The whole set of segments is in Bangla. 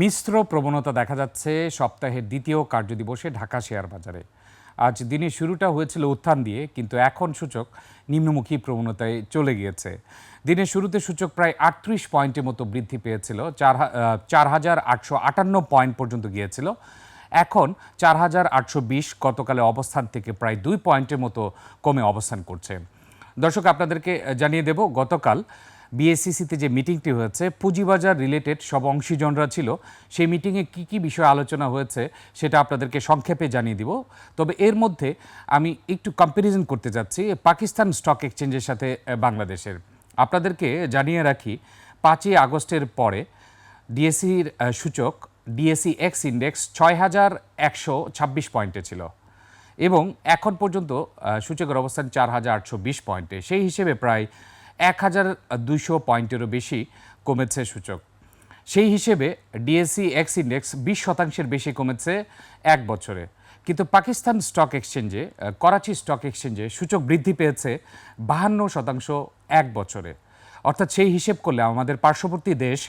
মিশ্র প্রবণতা দেখা যাচ্ছে সপ্তাহের দ্বিতীয় কার্যদিবসে ঢাকা শেয়ার বাজারে। আজ দিনের শুরুটা হয়েছিল উত্থান দিয়ে, কিন্তু এখন সূচক নিম্নমুখী প্রবণতায় চলে গিয়েছে। দিনের শুরুতে সূচক প্রায় আটত্রিশ পয়েন্টের মতো বৃদ্ধি পেয়েছিল, চার চার হাজার আটশো আটান্ন পয়েন্ট পর্যন্ত গিয়েছিল। এখন চার হাজার আটশো বিশ গতকালে অবস্থান থেকে প্রায় দুই পয়েন্টের মতো কমে অবস্থান করছে। দর্শক, আপনাদেরকে জানিয়ে দেব, গতকাল বিএসসিসিতে যে মিটিংটি হয়েছে, পুঁজিবাজার রিলেটেড সব অংশীজনরা ছিল, সেই মিটিংয়ে কি কি বিষয় আলোচনা হয়েছে সেটা আপনাদেরকে সংক্ষেপে জানিয়ে দিব। তবে এর মধ্যে আমি একটু কম্প্যারিজন করতে যাচ্ছি পাকিস্তান স্টক এক্সচেঞ্জের সাথে বাংলাদেশের। আপনাদেরকে জানিয়ে রাখি, পাঁচই আগস্টের পরে ডিএসসির সূচক ডিএসসি এক্স ইন্ডেক্স ছয় হাজার একশো ছাব্বিশ পয়েন্টে ছিল এবং এখন পর্যন্ত সূচকের অবস্থান চার হাজার আটশো বিশ পয়েন্টে। সেই হিসেবে প্রায় এক হাজার দুইশো পয়েন্টেরও বেশি কমেছে সূচক। সেই হিসেবে ডিএসসি এক্স ইন্ডেক্স বিশ শতাংশের বেশি কমেছে এক বছরে। কিন্তু পাকিস্তান স্টক এক্সচেঞ্জে, করাচি স্টক এক্সচেঞ্জে সূচক বৃদ্ধি পেয়েছে বাহান্ন শতাংশ এক বছরে। অর্থাৎ সেই হিসেব করলে আমাদের পার্শ্ববর্তী দেশ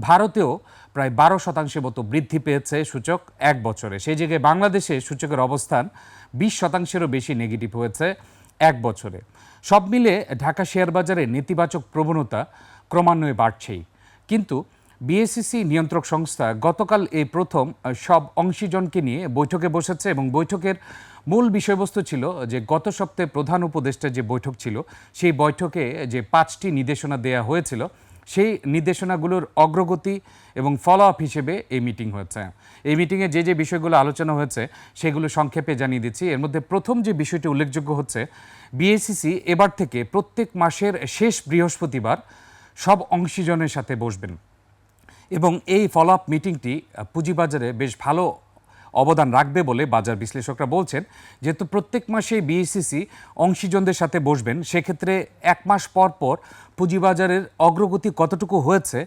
ভারতেও প্রায় বারো শতাংশের মতো বৃদ্ধি পেয়েছে সূচক এক বছরে। সেই জায়গায় বাংলাদেশে সূচকের অবস্থান বিশ শতাংশেরও বেশি নেগেটিভ হয়েছে। এক বছরে। সব মিলে ঢাকা শেয়ার বাজারে নেতিবাচক প্রবণতা ক্রমান্বয়ে বাড়ছেই। কিন্তু বিএসিসি নিয়ন্ত্রক সংস্থা গতকাল এই প্রথম সব অংশীজনকে নিয়ে বৈঠকে বসেছে এবং বৈঠকের মূল বিষয়বস্তু ছিল যে গত সপ্তাহে প্রধান উপদেষ্টার যে বৈঠক ছিল, সেই বৈঠকে যে পাঁচটি নির্দেশনা দেয়া হয়েছিল সেই নির্দেশনাগুলোর অগ্রগতি এবং ফলো আপ হিসেবে এই মিটিং হয়েছে। এই মিটিংয়ে যে যে বিষয়গুলো আলোচনা হয়েছে, সেগুলো সংক্ষেপে জানিয়ে দিচ্ছি। এর মধ্যে প্রথম যে বিষয়টি উল্লেখযোগ্য হচ্ছে বিএসসিসি এবার থেকে প্রত্যেক মাসের শেষ বৃহস্পতিবার সব অংশীজনের সাথে বসবেন। এবং এই ফলো আপ মিটিংটি পুঁজিবাজারে বেশ ভালো অবদান রাখবে বলে বাজার বিশ্লেষকরা বলছেন। যেহেতু প্রত্যেক মাসে বিএসসিসি অংশীজনদের সাথে বসবেন, সেক্ষেত্রে এক মাস পর পর পুঁজিবাজারের অগ্রগতি কতটুকু হয়েছে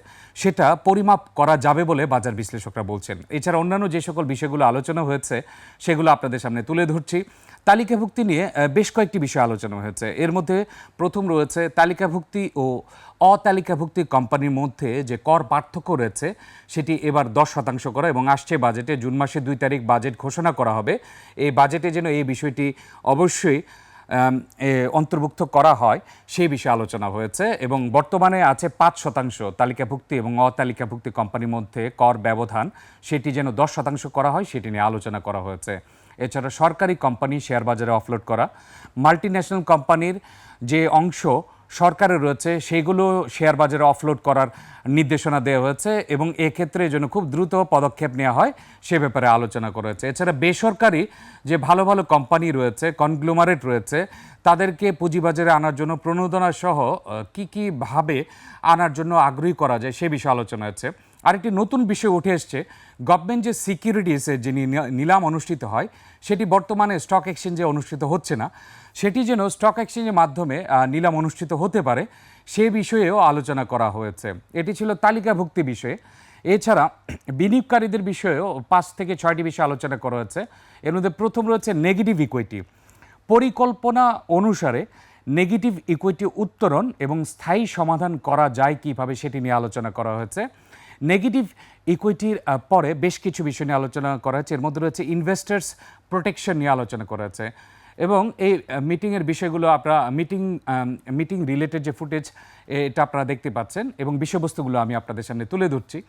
সেটা পরিমাপ করা যাবে বলে বাজার বিশ্লেষকরা বলছেন। এছাড়া অন্যান্য যে সকল বিষয়গুলো আলোচনা হয়েছে, সেগুলো আপনাদের সামনে তুলে ধরছি। তালিকাভুক্তি নিয়ে বেশ কয়েকটি বিষয় আলোচনা হয়েছে। এর মধ্যে প্রথম রয়েছে তালিকাভুক্তি ও অতালিকাভুক্তি কোম্পানির মধ্যে যে কর পার্থক্য রয়েছে, সেটি এবার দশ শতাংশ করা এবং আসছে বাজেটে জুন মাসে দুই তারিখ বাজেট ঘোষণা করা হবে। এই বাজেটে যেন এই বিষয়টি অবশ্যই অন্তর্ভুক্ত করা হয়, সেই বিষয়ে আলোচনা হয়েছে এবং বর্তমানে আছে পাঁচ শতাংশ তালিকাভুক্তি এবং অতালিকাভুক্তি কোম্পানির মধ্যে কর ব্যবধান, সেটি যেন দশ শতাংশ করা হয়, সেটি নিয়ে আলোচনা করা হয়েছে। এছাড়া সরকারি কোম্পানি শেয়ার বাজারে অফলোড করা মাল্টিন্যাশনাল কোম্পানির যে অংশ সরকারের রয়েছে, সেগুলো শেয়ার বাজারে অফলোড করার নির্দেশনা দেওয়া হয়েছে এবং এক্ষেত্রে যেন খুব দ্রুত পদক্ষেপ নেওয়া হয়, সে ব্যাপারে আলোচনা করা হয়েছে। এছাড়া বেসরকারি যে ভালো ভালো কোম্পানি রয়েছে কনগ্লোমারেট রয়েছে, তাদেরকে পুঁজিবাজারে আনার জন্য প্রণোদনা সহ কী কি কি আনার জন্য আগ্রহী করা যায়, সে বিষয়ে আলোচনা হয়েছে। আরেকটি নতুন বিষয় উঠে এসছে। গভর্নমেন্ট যে সিকিউরিটিসের যে নি- নিলাম অনুষ্ঠিত হয়, সেটি বর্তমানে স্টক এক্সচেঞ্জে অনুষ্ঠিত হচ্ছে না। সেটি যেন স্টক এক্সচেঞ্জের মাধ্যমে নিলাম অনুষ্ঠিত হতে পারে, সে বিষয়েও আলোচনা করা হয়েছে। এটি ছিল তালিকাভুক্তি বিষয়ে। এছাড়া বিনিয়োগকারীদের বিষয়েও পাঁচ থেকে ছয়টি বিষয়ে আলোচনা করা হয়েছে। এর মধ্যে প্রথম রয়েছে নেগেটিভ ইকুইটি পরিকল্পনা অনুসারে নেগেটিভ ইকুইটি উত্তরণ এবং স্থায়ী সমাধান করা যায় কীভাবে সেটি নিয়ে আলোচনা করা হয়েছে। নেগেটিভ ইকুইটির পরে বেশ কিছু বিষয় নিয়ে আলোচনা করা হয়েছে এর মধ্যে রয়েছে ইনভেস্টার্স প্রোটেকশন নিয়ে আলোচনা করা হয়েছে এবং এই মিটিংয়ের বিষয়গুলো আপনারা মিটিং মিটিং রিলেটেড যে ফুটেজ এটা আপনারা দেখতে পাচ্ছেন। এবং বিষয়বস্তুগুলো আমি আপনাদের সামনে তুলে ধরছি।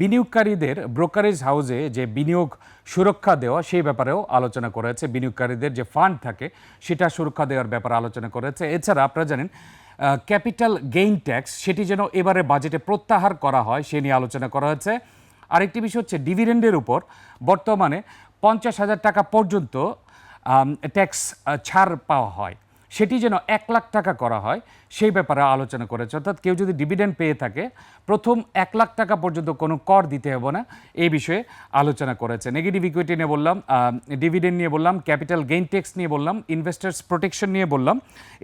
বিনিয়োগকারীদের ব্রোকারেজ হাউসে যে বিনিয়োগ সুরক্ষা দেওয়া, সেই ব্যাপারেও আলোচনা করা হয়েছে বিনিয়োগকারীদের যে ফান্ড থাকে, সেটা সুরক্ষা দেওয়ার ব্যাপারে আলোচনা করা হয়েছে এছাড়া আপনারা জানেন ক্যাপিটাল গেইন ট্যাক্স সেটি যেন এবারে বাজেটে প্রত্যাহার করা হয়, সে নিয়ে আলোচনা করা হয়েছে। আরেকটি বিষয় হচ্ছে ডিভিডেন্ডের উপর বর্তমানে পঞ্চাশ হাজার টাকা পর্যন্ত ট্যাক্স ছাড় পাওয়া হয়। সেটি যেন এক লাখ টাকা করা হয়, সেই ব্যাপারে আলোচনা করেছে। অর্থাৎ কেউ যদি ডিভিডেন্ড পেয়ে থাকে, প্রথম এক লাখ টাকা পর্যন্ত কোনো কর দিতে হবে না, এই বিষয়ে আলোচনা করেছে। নেগেটিভ ইকুইটি নিয়ে বললাম ডিভিডেন্ড নিয়ে বললাম ক্যাপিটাল গেইন ট্যাক্স নিয়ে বললাম ইনভেস্টার্স প্রোটেকশন নিয়ে বললাম।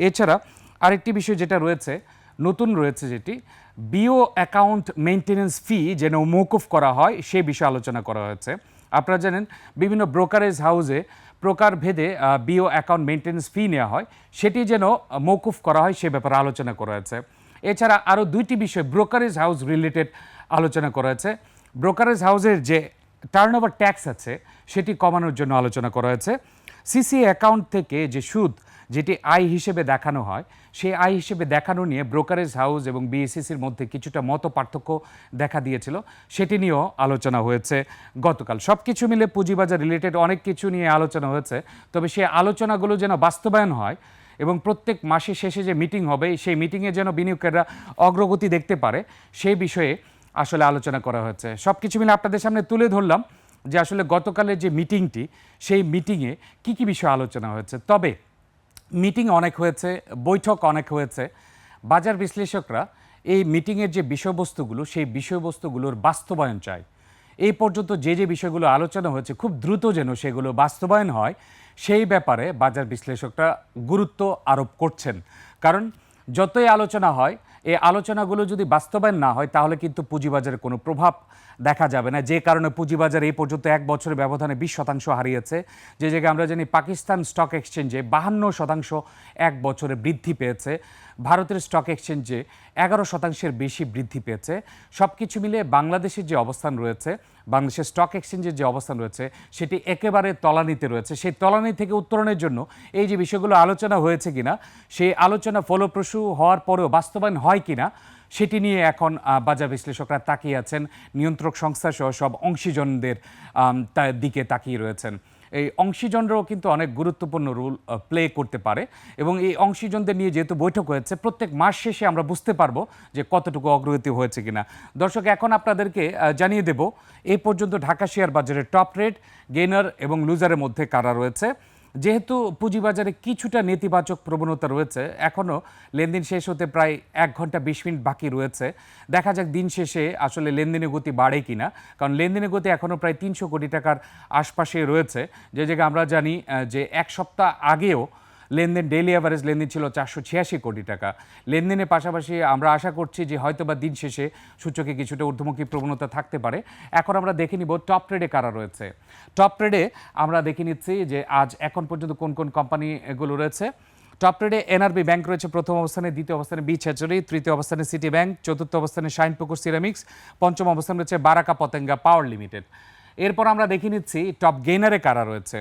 এছাড়া আরেকটি বিষয় যেটা রয়েছে, নতুন রয়েছে যেটি বিও অ্যাকাউন্ট মেনটেন্যান্স ফি যেন মৌকুফ করা হয়, সে বিষয়ে আলোচনা করা হয়েছে। আপনারা জানেন, বিভিন্ন ব্রোকারেজ হাউসে প্রকার ভেদে বিও অ্যাকাউন্ট মেনটেন্স ফি নেওয়া হয়। সেটি যেন মৌকুফ করা হয় সে ব্যাপারে আলোচনা করা হয়েছে। এছাড়া আরও দুইটি বিষয় ব্রোকারেজ হাউস রিলেটেড আলোচনা করা হয়েছে। ব্রোকারেজ হাউসের যে টার্ন ওভার ট্যাক্স আছে, সেটি কমানোর জন্য আলোচনা করা হয়েছে। সিসি অ্যাকাউন্ট থেকে যে সুদ যেটি আয় হিসেবে দেখানো হয়, সেই আয় হিসেবে দেখানো নিয়ে ব্রোকারেজ হাউস এবং বিএসসিসির মধ্যে কিছুটা মত পার্থক্য দেখা দিয়েছিল, সেটি নিয়েও আলোচনা হয়েছে গতকাল। সব কিছু মিলে পুঁজিবাজার রিলেটেড অনেক কিছু নিয়ে আলোচনা হয়েছে, তবে সেই আলোচনাগুলো যেন বাস্তবায়ন হয় এবং প্রত্যেক মাসের শেষে যে মিটিং হবে, সেই মিটিংয়ে যেন বিনিয়োগকারীরা অগ্রগতি দেখতে পারে, সেই বিষয়ে আসলে আলোচনা করা হয়েছে। সব কিছু মিলে আপনাদের সামনে তুলে ধরলাম যে আসলে গতকালের যে মিটিংটি সেই মিটিংয়ে কী কী বিষয়ে আলোচনা হয়েছে। তবে মিটিং অনেক হয়েছে, বৈঠক অনেক হয়েছে। বাজার বিশ্লেষকরা এই মিটিংয়ের যে বিষয়বস্তুগুলো, সেই বিষয়বস্তুগুলোর বাস্তবায়ন চায়। এই পর্যন্ত যে যে বিষয়গুলো আলোচনা হয়েছে, খুব দ্রুত যেন সেগুলো বাস্তবায়ন হয়, সেই ব্যাপারে বাজার বিশ্লেষকরা গুরুত্ব আরোপ করছেন। কারণ যতই আলোচনা হয় এই আলোচনাগুলো যদি বাস্তবায়ন না হয়, তাহলে কিন্তু পুঁজিবাজারে কোনো প্রভাব দেখা যাবে না। যে কারণে পুঁজিবাজার এই পর্যন্ত এক বছরের ব্যবধানে বিশ শতাংশ হারিয়েছে। যে জায়গায় আমরা জানি পাকিস্তান স্টক এক্সচেঞ্জে বাহান্ন শতাংশ এক বছরে বৃদ্ধি পেয়েছে। ভারতের স্টক এক্সচেঞ্জে এগারো শতাংশের বেশি বৃদ্ধি পেয়েছে। সব কিছু মিলে বাংলাদেশের যে অবস্থান রয়েছে, বাংলাদেশের স্টক এক্সচেঞ্জের যে অবস্থান রয়েছে, সেটি একেবারে তলানিতে রয়েছে। সেই তলানি থেকে উত্তরণের জন্য এই যে বিষয়গুলো আলোচনা হয়েছে কিনা, সেই আলোচনা ফলপ্রসূ হওয়ার পরেও বাস্তবায়ন হয় কিনা, সেটি নিয়ে এখন বাজার বিশ্লেষকরা তাকিয়ে আছেন। নিয়ন্ত্রক সংস্থা সহ সব অংশীজনদের দিকে তাকিয়ে রয়েছেন। এই অংশীজনরাও কিন্তু অনেক গুরুত্বপূর্ণ রোল প্লে করতে পারে। এবং এই অংশীজনদের নিয়ে যেহেতু বৈঠক হয়েছে, প্রত্যেক মাস শেষে আমরা বুঝতে পারব যে কতটুকু অগ্রগতি হয়েছে কিনা। দর্শক, এখন আপনাদেরকে জানিয়ে দেব এই পর্যন্ত ঢাকা শেয়ার বাজারের টপ রেট গেনার এবং লুজারের মধ্যে কারা রয়েছে। যেহেতু পুঁজিবাজারে কিছুটা নেতিবাচক প্রবণতা রয়েছে এখনও লেনদেন শেষ হতে প্রায় এক ঘণ্টা বিশ মিনিট বাকি রয়েছে। দেখা যাক দিন শেষে আসলে লেনদেনের গতি বাড়ে কি না কারণ লেনদেনের গতি এখনও প্রায় তিনশো কোটি টাকার আশপাশে রয়েছে। যে জায়গায় আমরা জানি যে এক সপ্তাহ আগেও লেনদেন ডেইলি অ্যাভারেজ লেনদেন ছিল চারশো ছিয়াশি কোটি টাকা। লেনদেনের পাশাপাশি আমরা আশা করছি যে হয়তো বা দিন শেষে সূচকে কিছুটা ঊর্ধ্বমুখী প্রবণতা থাকতে পারে। এখন আমরা দেখে নিব টপ ট্রেডে কারা রয়েছে। টপ ট্রেডে আমরা দেখে নিচ্ছি যে আজ এখন পর্যন্ত কোন কোন কোম্পানি এগুলো রয়েছে। টপ ট্রেডে এনআরবি ব্যাংক রয়েছে প্রথম অবস্থানে, দ্বিতীয় অবস্থানে বি ছেচুরি তৃতীয় অবস্থানে সিটি ব্যাংক চতুর্থ অবস্থানে শাইনপুকুর সিরামিক্স পঞ্চম অবস্থানে রয়েছে বারাকা পতেঙ্গা পাওয়ার লিমিটেড এরপর আমরা দেখে নিচ্ছি টপ গেইনারে কারা রয়েছে।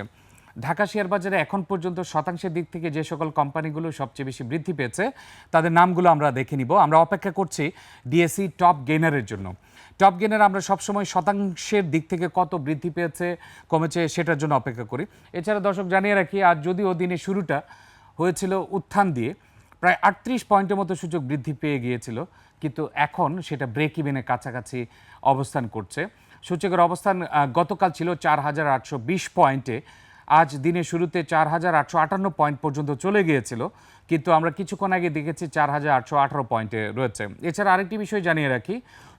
ঢাকা শেয়ার বাজারে এখন পর্যন্ত শতাংশের দিক থেকে যে সকল কোম্পানিগুলো সবচেয়ে বেশি বৃদ্ধি পেয়েছে, তাদের নামগুলো আমরা দেখে নিব। আমরা অপেক্ষা করছি ডিএসসি টপ গেইনারের জন্য। টপ গেইনার আমরা সবসময় শতাংশের দিক থেকে কত বৃদ্ধি পেয়েছে, কমেছে সেটার জন্য অপেক্ষা করি। এছাড়া দর্শক জানিয়ে রাখি, আজ যদিও দিনের শুরুটা হয়েছিল উত্থান দিয়ে, প্রায় আটত্রিশ পয়েন্টের মতো সূচক বৃদ্ধি পেয়ে গিয়েছিল, কিন্তু এখন সেটা ব্রেক ইভেনের কাছাকাছি অবস্থান করছে। সূচকের অবস্থান গতকাল ছিল চার হাজার আটশো বিশ পয়েন্টে। আজ দিনের শুরুতে চার হাজার আটশো আটান্ন পয়েন্ট পর্যন্ত চলে গিয়েছিল, কিন্তু আমরা কিছুক্ষণ আগে দেখেছি চার হাজার আটশো আঠারো পয়েন্টে রয়েছে। এছাড়া আরেকটি বিষয় জানিয়ে রাখি,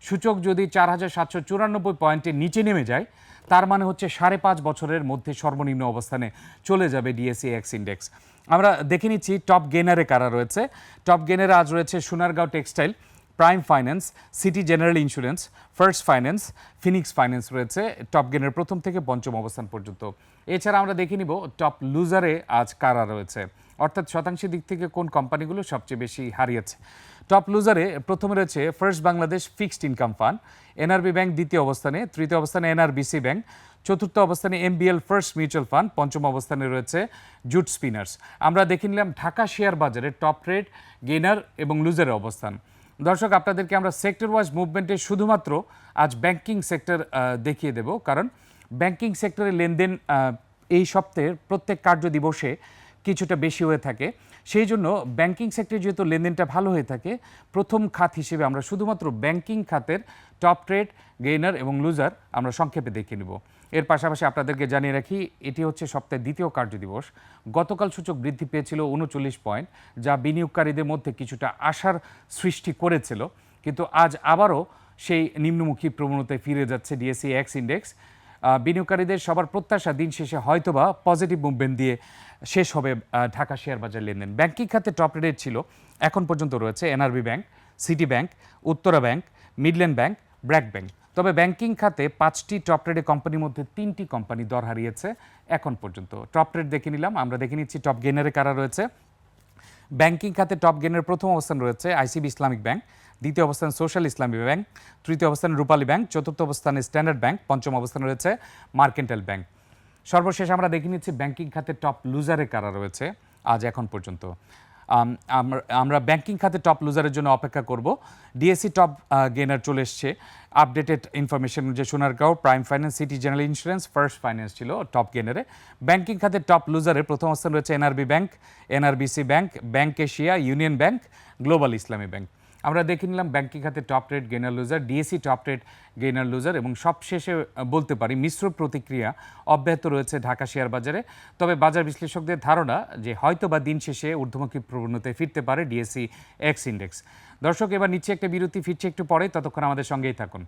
সূচক যদি চার হাজার সাতশো চুরানব্বই পয়েন্টের নিচে নেমে যায়, তার মানে হচ্ছে সাড়ে পাঁচ বছরের মধ্যে সর্বনিম্ন অবস্থানে চলে যাবে ডিএসসি এক্স ইন্ডেক্স। আমরা দেখে নিচ্ছি টপ গেনারে কারা রয়েছে। টপ গেনারে আজ রয়েছে Sonargaon textile. Prime finance city general insurance first finance phoenix finance রয়েছে টপ গেনের প্রথম থেকে পঞ্চম অবস্থান পর্যন্ত। এছাড়া আমরা দেখে নিব টপ লুজারে আজ কারা রয়েছে। অর্থাৎ শতাংশের দিক থেকে কোন কোম্পানিগুলো সবচেয়ে বেশি হারিয়েছে? টপ লুজারে প্রথমে রয়েছে first Bangladesh fixed income fund NRB bank দ্বিতীয় অবস্থানে, তৃতীয় অবস্থানে এনআরবিসি ব্যাংক চতুর্থ অবস্থানে এমবিএল ফার্স্ট মিউচুয়াল ফান্ড পঞ্চম অবস্থানে রয়েছে জুট স্পিনার্স আমরা দেখে নিলাম ঢাকা শেয়ার বাজারে টপ রেট গেইনার এবং লুজারের অবস্থান। দর্শক, আপনাদেরকে আমরা সেক্টর ওয়াইজ মুভমেন্টে শুধুমাত্র আজ ব্যাংকিং সেক্টর দেখিয়ে দেব। কারণ ব্যাংকিং সেক্টরে লেনদেন এই সপ্তাহের প্রত্যেক কার্য দিবসে কিছুটা বেশি হয়ে থাকে। সেই জন্য ব্যাংকিং সেক্টরে যেহেতু লেনদেনটা ভালো হয়ে থাকে, প্রথম খাত হিসেবে আমরা শুধুমাত্র ব্যাংকিং খাতের টপ ট্রেড গেইনার এবং লুজার আমরা সংক্ষেপে দেখে নেব। এর পাশাপাশি আপনাদেরকে জানিয়ে রাখি, এটি হচ্ছে সপ্তাহের দ্বিতীয় কার্যদিবস গতকাল সূচক বৃদ্ধি পেয়েছিল উনচল্লিশ পয়েন্ট, যা বিনিয়োগকারীদের মধ্যে কিছুটা আশার সৃষ্টি করেছিল। কিন্তু আজ আবারও সেই নিম্নমুখী প্রবণতায় ফিরে যাচ্ছে ডিএসসি এক্স ইন্ডেক্স। বিনিয়োগকারীদের সবার প্রত্যাশা দিন শেষে হয়তোবা পজিটিভ মুভমেন্ট দিয়ে শেষ হবে ঢাকা শেয়ার বাজার লেনদেন। ব্যাংকিং খাতে টপ রেট ছিল, এখন পর্যন্ত রয়েছে NRB bank, city bank, Uttara bank, Midland bank, BRAC bank. তবে ব্যাংকিং খাতে পাঁচটি টপ রেটে কোম্পানির মধ্যে তিনটি কোম্পানি দর হারিয়েছে। এখন পর্যন্ত টপ ট্রেড দেখে নিলাম, আমরা দেখে নিচ্ছি টপ গেনারে কারা রয়েছে। ব্যাংকিং খাতে টপ গেনের প্রথম অবস্থান রয়েছে আইসিবি ইসলামিক ব্যাংক, দ্বিতীয় অবস্থান সোশ্যাল ইসলামী ব্যাংক, তৃতীয় অবস্থানে রূপালী ব্যাংক, চতুর্থ অবস্থানে স্ট্যান্ডার্ড ব্যাংক, পঞ্চম অবস্থানে রয়েছে মার্কেন্টাল ব্যাংক। সর্বশেষ আমরা দেখে নিচ্ছি ব্যাংকিং খাতে টপ লুজারে কারা রয়েছে আজ এখন পর্যন্ত। আমরা- ব্যাংকিং খাতে টপ লুজারের জন্য অপেক্ষা করব। ডিএসসি টপ গেনার চলে এসছে। আপডেটেড ইনফরমেশন যে Sonargaon prime finance city general insurance first finance ছিল টপ গেনারে ব্যাংকিং খাতে টপ লুজারের প্রথম অবস্থান রয়েছে NRB bank NRBC bank bank Asia union bank global Islami bank আমরা দেখে নিলাম ব্যাংকিং খাতে top rate gainer loser DSE top rate gainer loser এবং সবশেষে বলতে পারি মিশ্র প্রতিক্রিয়া অব্যাহত রয়েছে ঢাকা শেয়ার বাজারে। তবে বাজার বিশ্লেষকদের ধারণা যে হয়তো বা দিন শেষে ঊর্ধ্বমুখী প্রবণতায় ফিরতে পারে ডিএসি এক্স ইন্ডেক্স দর্শক, এবার নিচে একটা বিরতি, ফিরছে একটু পরে, ততক্ষণ আমাদের সঙ্গেই থাকুন।